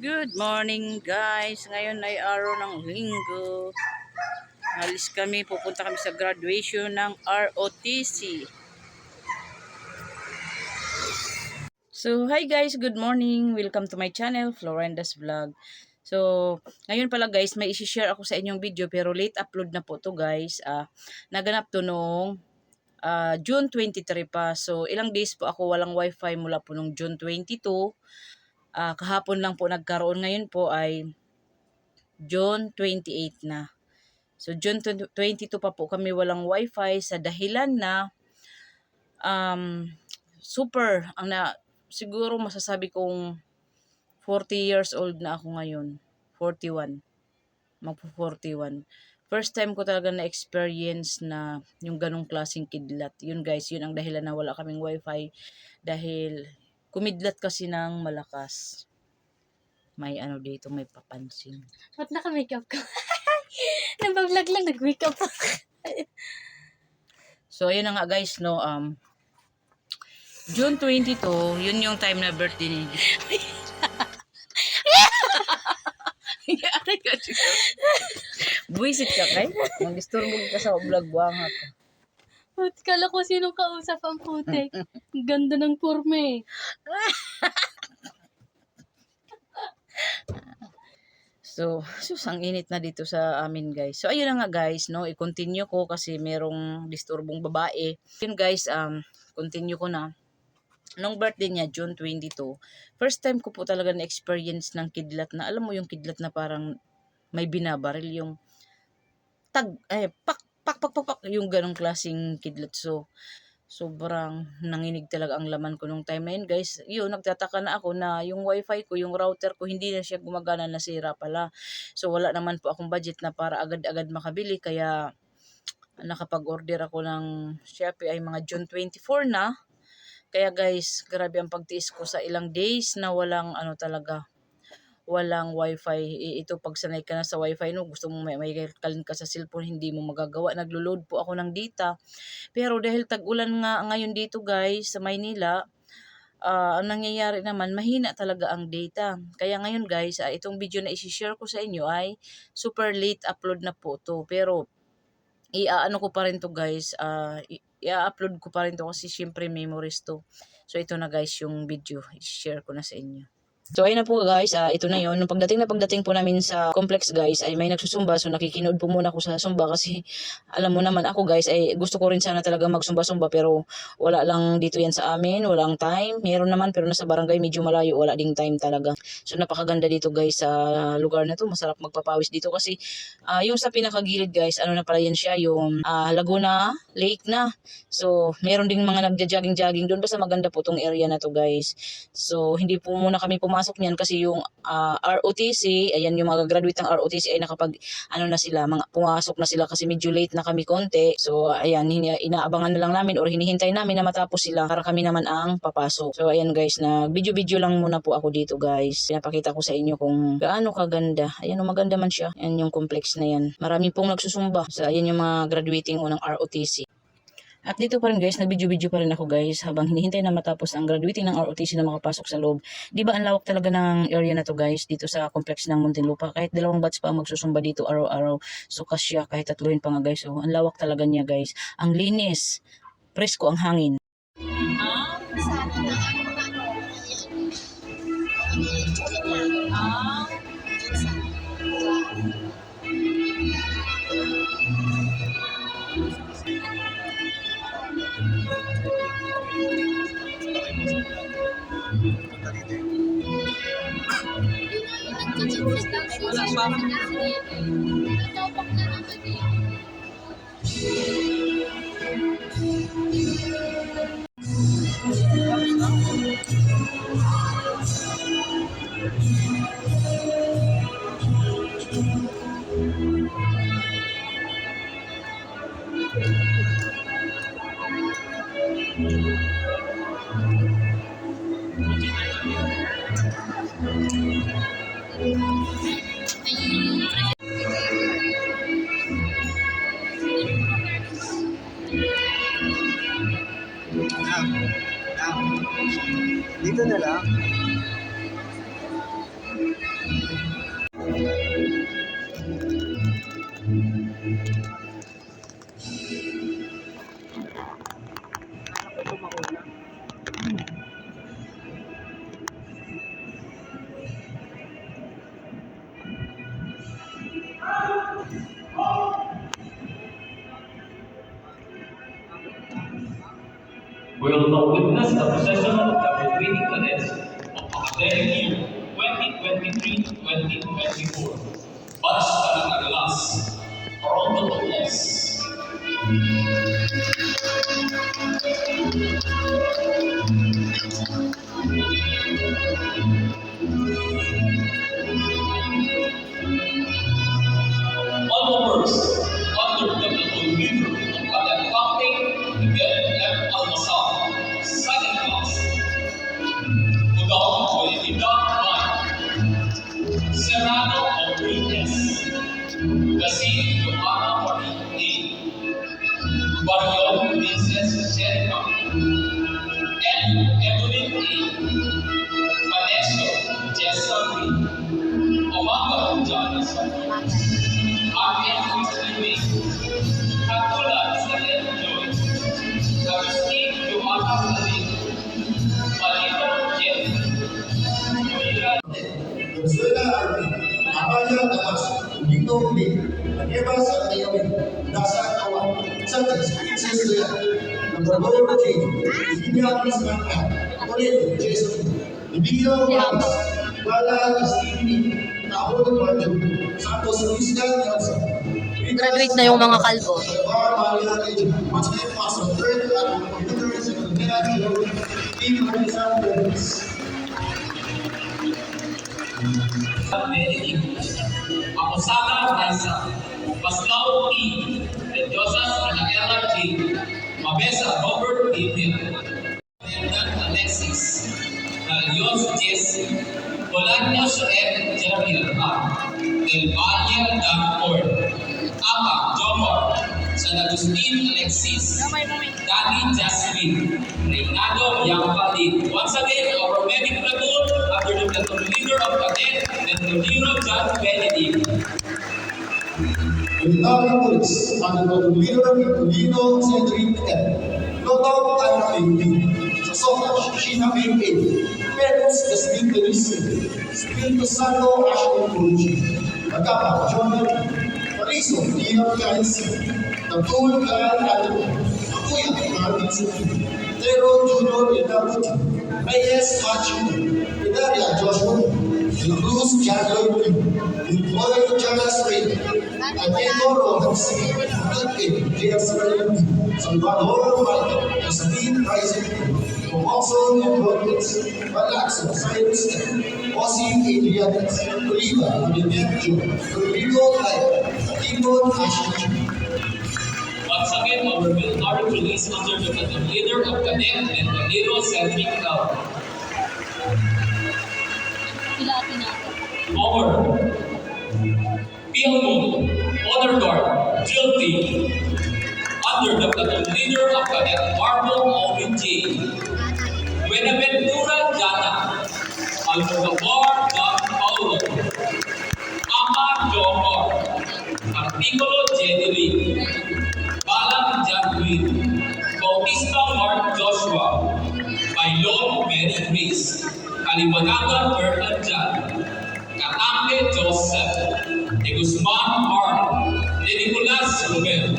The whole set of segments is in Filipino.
Good morning guys. Ngayon ay araw ng linggo. Alis kami, pupunta kami sa graduation ng ROTC. So, hi guys, good morning. Welcome to my channel, Florenda's Vlog. So, ngayon pala guys, may isi-share ako sa inyong video pero late upload na po to guys. Ah, naganap to nung ah, June 23 pa. So, ilang days po ako walang wifi mula po nung June 22 ah, kahapon lang po nagkaroon. Ngayon po ay June 28 na. So, June 20 22 pa po kami walang wifi sa dahilan na um, super, ang na, siguro masasabi kong 40 years old na ako ngayon. 41. Magpo 41. First time ko talaga na-experience na yung ganong klaseng kidlat. Yun guys, yun ang dahilan na wala kaming wifi. Dahil kumidlat kasi ng malakas. May ano dito, may papansin. Ba't naka-makeup ka? Nag-vlog lang, nag-makeup. So, ayun na nga guys, no, um, June 22, yun yung time na birthday ni Aray ka, chico. Buisit ka kay? Mag-istorbo ka sa vlog wanga ka. Ba't kala ko sinong kausap ang putek? Ang Ganda ng kurme. So, sus, ang init na dito sa amin, guys. So, ayun na nga, guys, no? I-continue ko kasi merong disturbong babae. Yun, guys, um, continue ko na. Nung birthday niya, June 22, first time ko po talaga na-experience ng kidlat na, alam mo yung kidlat na parang may binabaril, yung tag, eh, pak, pak, pak, pak, pak, yung ganong klaseng kidlat. So, sobrang nanginig talaga ang laman ko nung time na yun, guys. Yun, nagtataka na ako na yung wifi ko, yung router ko, hindi na siya gumagana, nasira pala. So, wala naman po akong budget na para agad-agad makabili, kaya nakapag-order ako ng Shopee ay mga June 24 na. Kaya guys, grabe ang pagtiis ko sa ilang days na walang ano talaga, walang wifi. Ito pag sanay ka na sa wifi no, gusto mo may, may kalin ka sa cellphone, hindi mo magagawa. Naglo-load po ako ng data. Pero dahil tag-ulan nga ngayon dito guys sa Maynila, ah, ang nangyayari naman, mahina talaga ang data. Kaya ngayon guys, ah, itong video na isi-share ko sa inyo ay super late upload na po to. Pero i-ano ko pa rin to guys, i- i-upload ko pa rin to kasi syempre memories to. So ito na guys yung video, i-share ko na sa inyo. So ayun na po guys, ah, ito na yon. Nung pagdating na pagdating po namin sa complex guys, ay may nagsusumba. So nakikinood po muna ako sa sumba kasi alam mo naman ako guys, ay gusto ko rin sana talaga magsumba-sumba pero wala lang dito yan sa amin, walang time. Meron naman pero nasa barangay medyo malayo, wala ding time talaga. So napakaganda dito guys sa lugar na to. Masarap magpapawis dito kasi ah, yung sa pinakagilid guys, ano na pala yan siya, yung ah, Laguna Lake na. So meron ding mga nagja-jogging-jogging doon. Basta maganda po tong area na to guys. So hindi po muna kami pumasok niyan kasi yung ah, ROTC, ayan yung mga graduate ng ROTC ay nakapag ano na sila, mga pumasok na sila kasi medyo late na kami konti. So ayan, inaabangan na lang namin or hinihintay namin na matapos sila para kami naman ang papasok. So ayan guys, na video-video lang muna po ako dito guys. Pinapakita ko sa inyo kung gaano kaganda. Ayan, maganda man siya. Ayan yung complex na yan. Marami pong nagsusumba. So ayan yung mga graduating unang ROTC. At dito pa rin guys, nag-video-video pa rin ako guys habang hinihintay na matapos ang graduating ng ROTC na makapasok sa loob. Di ba ang lawak talaga ng area na to guys dito sa complex ng Muntinlupa. Kahit dalawang batch pa ang magsusumba dito araw-araw. So kasya kahit tatluhin pa nga guys. So ang lawak talaga niya guys. Ang linis. Presko ang hangin. Wala pa. Dito na lang. Nelson. Graduate na yung mga kalbo. Bar Maria Agent, once again, pass on third at computer secretary, Team Marisa Perez. Mary English, Akusada Raisa, Paslao E, Josas Anaela J, Mabesa Robert Bernard Alexis, Galios Jesse, Bolaños M. Jeremy R, Del Valle Dan Ford, Ama Jomar, San Agustin Alexis, Dani Jasmine, Reynaldo Yampalin. Once again, our medic platoon under the platoon leader of Cadet and Tolino John Benedict. Military Police under the leader Lino Cedric M. Lotto Tan Ping Sa Soka, Sheena Ping A. Parents, Jasmine Denise. Spirito Santo, Ashley Pucci. Magkapa, John Mary. Pariso, Ian Kainsi. Tatul Kaan Ato. Akuya, Martin Suki. Tero Junior Inabuti. Reyes Machu. Idaria Joshua. Cruz Chandler King. Employee Charles Ray. Atento Rojas, Nagpin, J.S. Rayami, Salvador Michael, Jasmine Isaac, Tomoso Employments, Relaxo, Cyrus Tech, Ossie Adriatis, Oliva, Olivenjo, Rodrigo Lai, Timo Ashley. Once again, our military police under the platoon leader of Cadet and Tolino Cedric L. Pilapin natin. Over. Pilmo, Honor Guard, Drill Under the leader of Cadet Alvin J. Buenaventura Jana. Almodovar Don Paulo. Ama Jomar. Articulo Jenny Balang Jacqueline. Bautista Mark Joshua. Bailon Mary Grace. Kaliwanagan Bernard Jan. Katambe Joseph. De Guzman R. De Nicolas Ruben.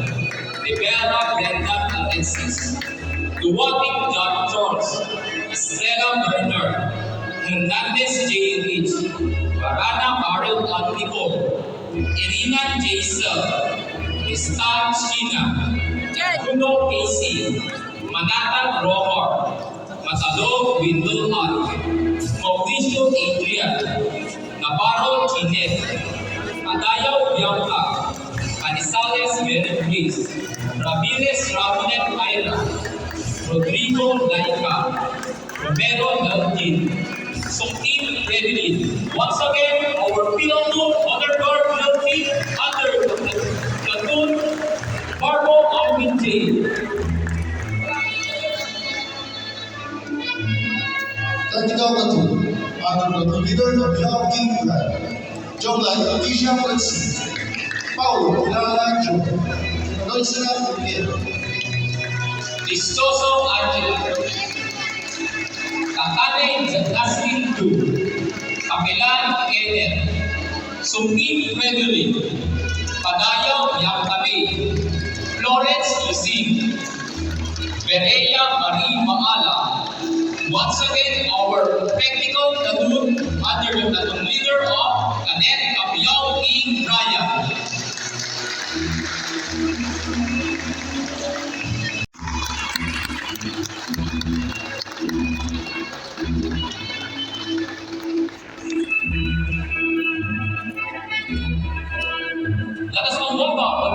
Duwating John Charles. Estrella Bernard. Hernandez J. Rich. Barana Ariel Antico. Irina J. Sel. Stan Sheena. Bruno Casey. Manata Romar. Matalo Windle. Mauricio Adrian. Navarro Chinet. Adayaw Bianca. Anisales Benefiz. Ramirez Ramonet Ira. Rodrigo Laika. Romero Elgin. Songtin Redlin. Once again, our platoon honor guard drill team under the platoon Barbo Alvin J. Tactical Platoon, under the leader of Young King Kulai, John Lai, Atisha Francis, Paulo, nuestra mujer. Listoso ang Ginoo. Kakanay sa tasking two. Kapilan Ener. Sumkin Frederick. Padayaw Yamtabe. Florence Lucille. Bereya Marie Maala. Once again, our technical Kadun under the leader of Cadet Kapiyaw King Ryan.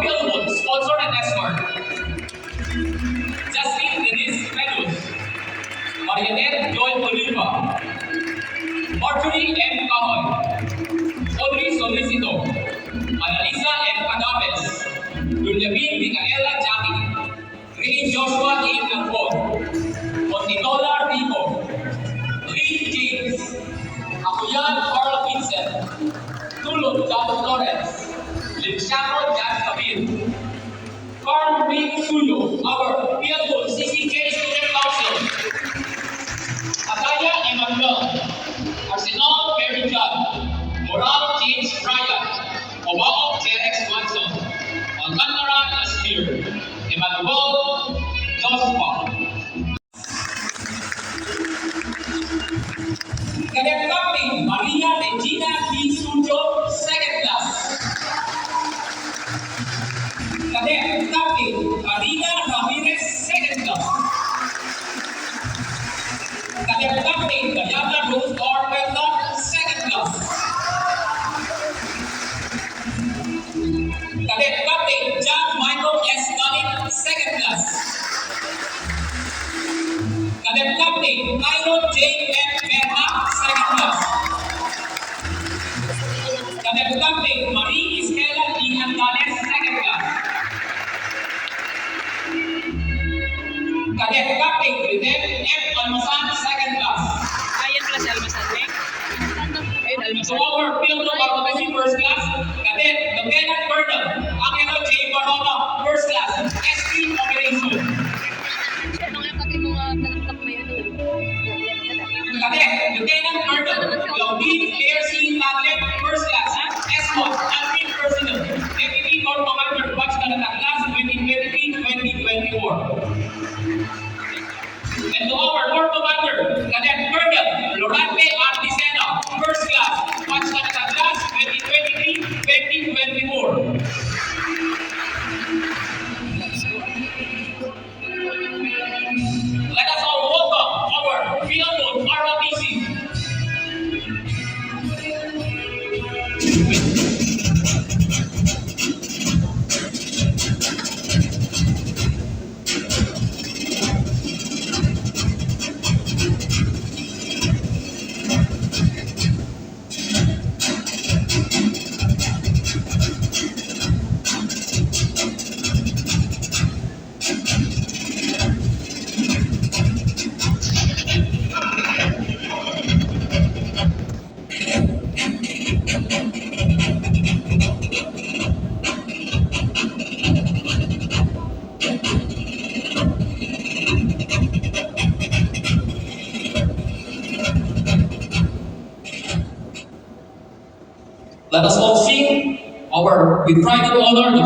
Go. So our field of competition first class, cadet, lieutenant, first We try to honor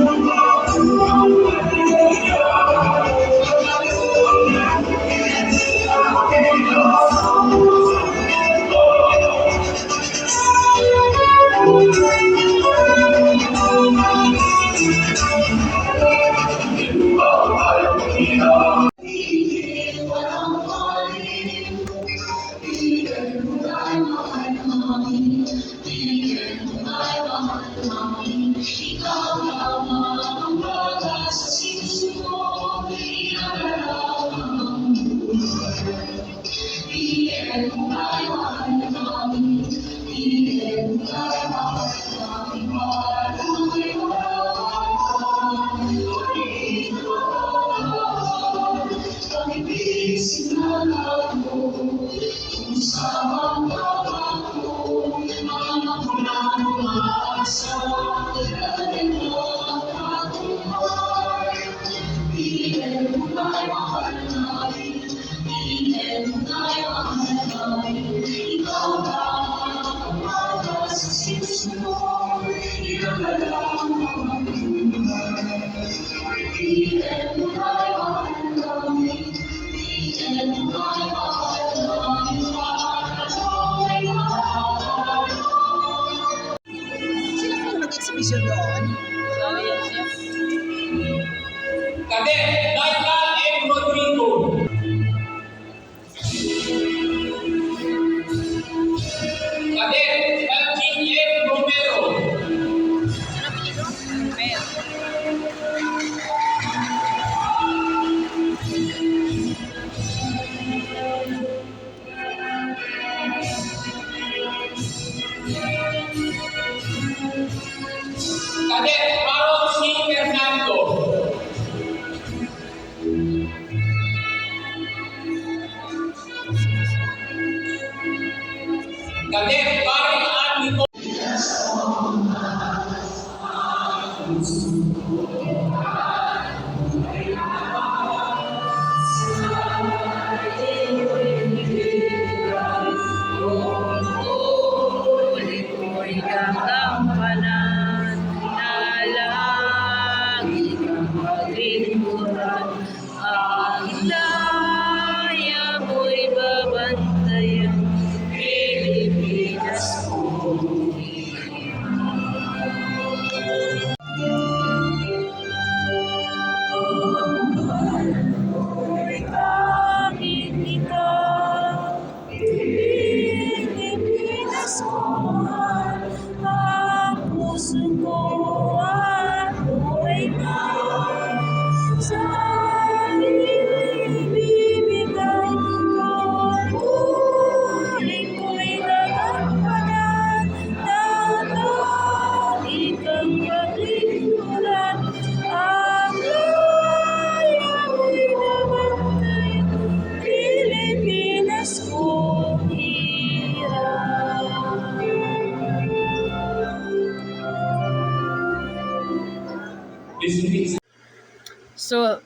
Maa Sabi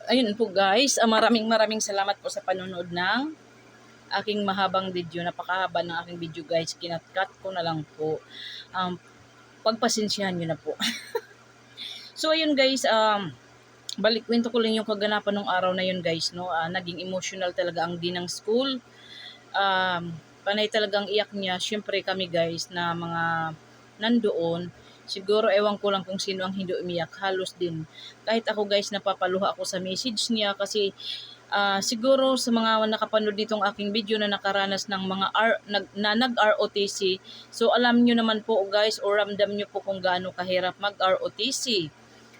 ayun po guys, Ah, maraming maraming salamat po sa panonood ng aking mahabang video. Napakahaba ng aking video guys. Kinatkat ko na lang po. Um, pagpasensyahan nyo na po. so, ayun guys, um, balik kwento ko lang yung kaganapan ng araw na yun guys. No? Ah, naging emotional talaga ang din ng school. Um, panay talagang iyak niya. Siyempre kami guys na mga nandoon, siguro ewan ko lang kung sino ang hindi umiyak, halos din. Kahit ako guys, napapaluha ako sa message niya kasi ah, siguro sa mga nakapanood ditong aking video na nakaranas ng mga R, nag, na nag-ROTC, so alam nyo naman po guys, or ramdam nyo po kung gaano kahirap mag-ROTC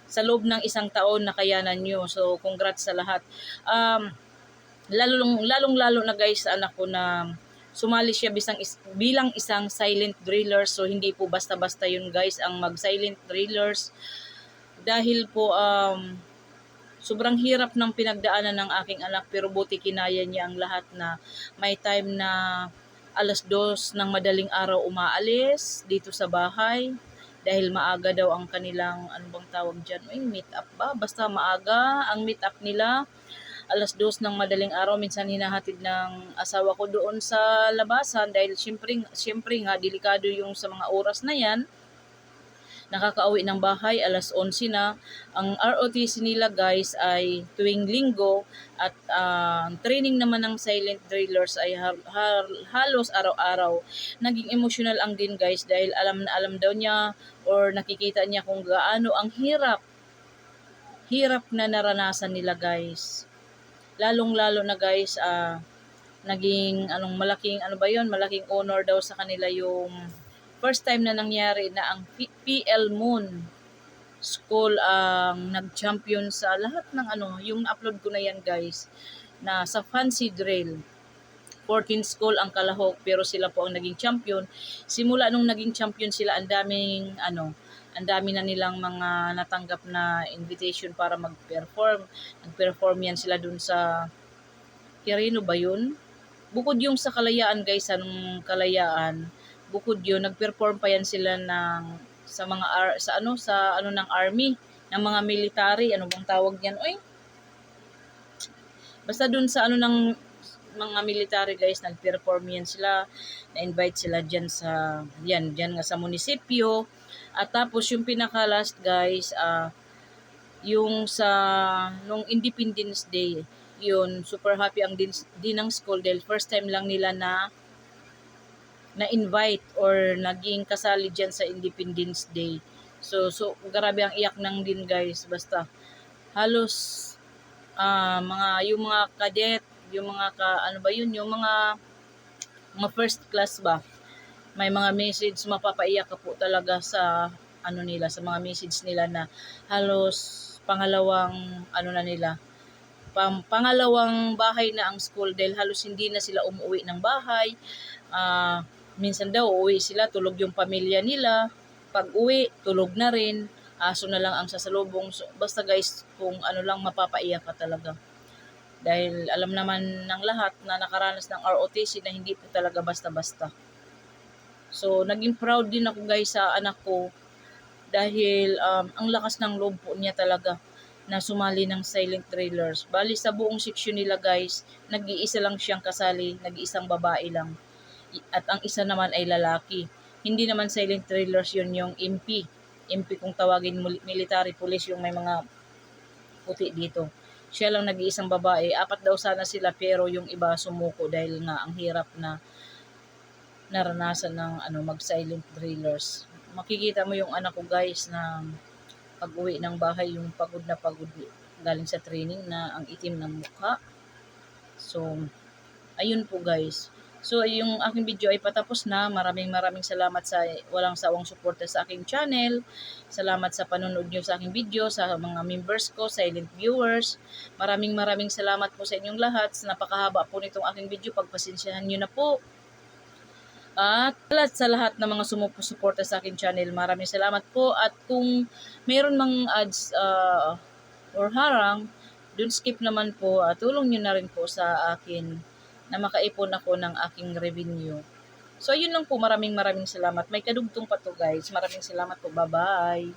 sa loob ng isang taon na kayanan nyo. So, congrats sa lahat. Um, lalong, lalong lalo na guys sa anak ko na sumali siya bisang is, bilang isang silent driller. So hindi po basta-basta yun guys ang mag silent drillers. Dahil po um, sobrang hirap ng pinagdaanan ng aking anak pero buti kinaya niya ang lahat na may time na alas dos ng madaling araw umaalis dito sa bahay. Dahil maaga daw ang kanilang ano bang tawag dyan, ay meet up ba? Basta maaga ang meet up nila alas dos ng madaling araw, minsan hinahatid ng asawa ko doon sa labasan dahil syempre, syempre nga, delikado yung sa mga oras na yan. Nakakauwi ng bahay, alas 11 na. Ang ROTC nila guys ay tuwing linggo at ang training naman ng silent drillers ay har- har- halos araw-araw. Naging emotional ang din guys dahil alam na alam daw niya or nakikita niya kung gaano ang hirap hirap na naranasan nila guys lalong-lalo na guys, ah, naging anong malaking ano ba 'yon, malaking honor daw sa kanila yung first time na nangyari na ang PL Moon School ang nag-champion sa lahat ng ano, yung upload ko na yan guys, na sa Fancy Drill. 14 school ang kalahok pero sila po ang naging champion. Simula nung naging champion sila, ang daming ano, ang dami na nilang mga natanggap na invitation para mag-perform. Nag-perform yan sila dun sa Quirino ba yun? Bukod yung sa kalayaan guys, anong kalayaan, bukod yun, nag-perform pa yan sila ng sa mga ar- sa ano sa ano ng army ng mga military ano bang tawag yan? Oy! Basta dun sa ano ng mga military guys nag-perform yan sila. Na-invite sila diyan sa yan diyan nga sa munisipyo at tapos yung pinaka last guys ah yung sa nung Independence Day yun super happy ang din, din ng school dahil first time lang nila na na-invite or naging kasali dyan sa Independence Day. So, so grabe ang iyak nang din guys. Basta, halos, ah mga, yung mga cadet, yung mga, ka, ano ba yun, yung mga, mga first class ba, may mga message, mapapaiyak ka po talaga sa, ano nila, sa mga message nila na halos pangalawang, ano na nila, pang, pangalawang bahay na ang school dahil halos hindi na sila umuwi ng bahay. Ah, minsan daw uuwi sila, tulog yung pamilya nila. Pag uwi, tulog na rin. Aso na lang ang sasalubong. So, basta guys, kung ano lang mapapaiyak ka talaga. Dahil alam naman ng lahat na nakaranas ng ROTC na hindi po talaga basta-basta. So, naging proud din ako guys sa anak ko dahil um, ang lakas ng loob po niya talaga na sumali ng silent trailers. Bali sa buong section nila guys, nag-iisa lang siyang kasali, nag-iisang babae lang. At ang isa naman ay lalaki. Hindi naman silent trailers yun yung MP. MP kung tawagin military police yung may mga puti dito. Siya lang nag-iisang babae. Apat daw sana sila pero yung iba sumuko dahil nga ang hirap na naranasan ng ano mag silent trailers. Makikita mo yung anak ko guys na pag uwi ng bahay yung pagod na pagod galing sa training na ang itim ng mukha. So, ayun po guys. So, yung aking video ay patapos na. Maraming maraming salamat sa walang sawang suporta sa aking channel. Salamat sa panonood nyo sa aking video, sa mga members ko, silent viewers. Maraming maraming salamat po sa inyong lahat. Napakahaba po nitong aking video. Pagpasensyahan nyo na po. At lahat sa lahat ng mga sumusuporta sa aking channel, maraming salamat po. At kung mayroon mang ads uh, or harang, dun skip naman po. At tulong nyo na rin po sa akin na makaipon ako ng aking revenue. So, yun lang po. Maraming maraming salamat. May kadugtong pa to guys. Maraming salamat po. Bye-bye.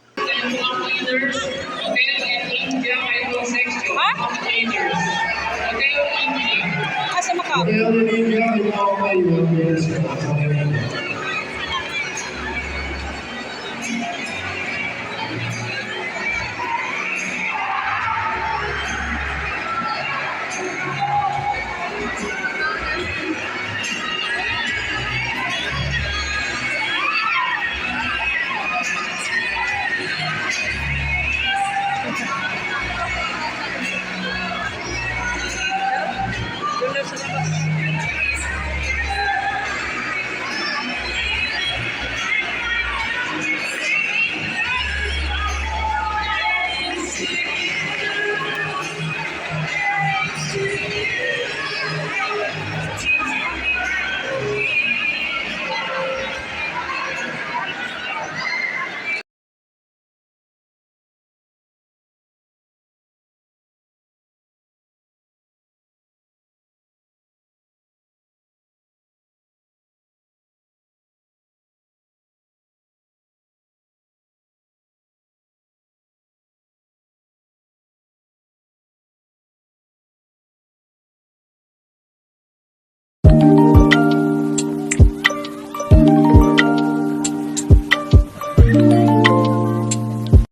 Ha? Hotel Daw sa labas.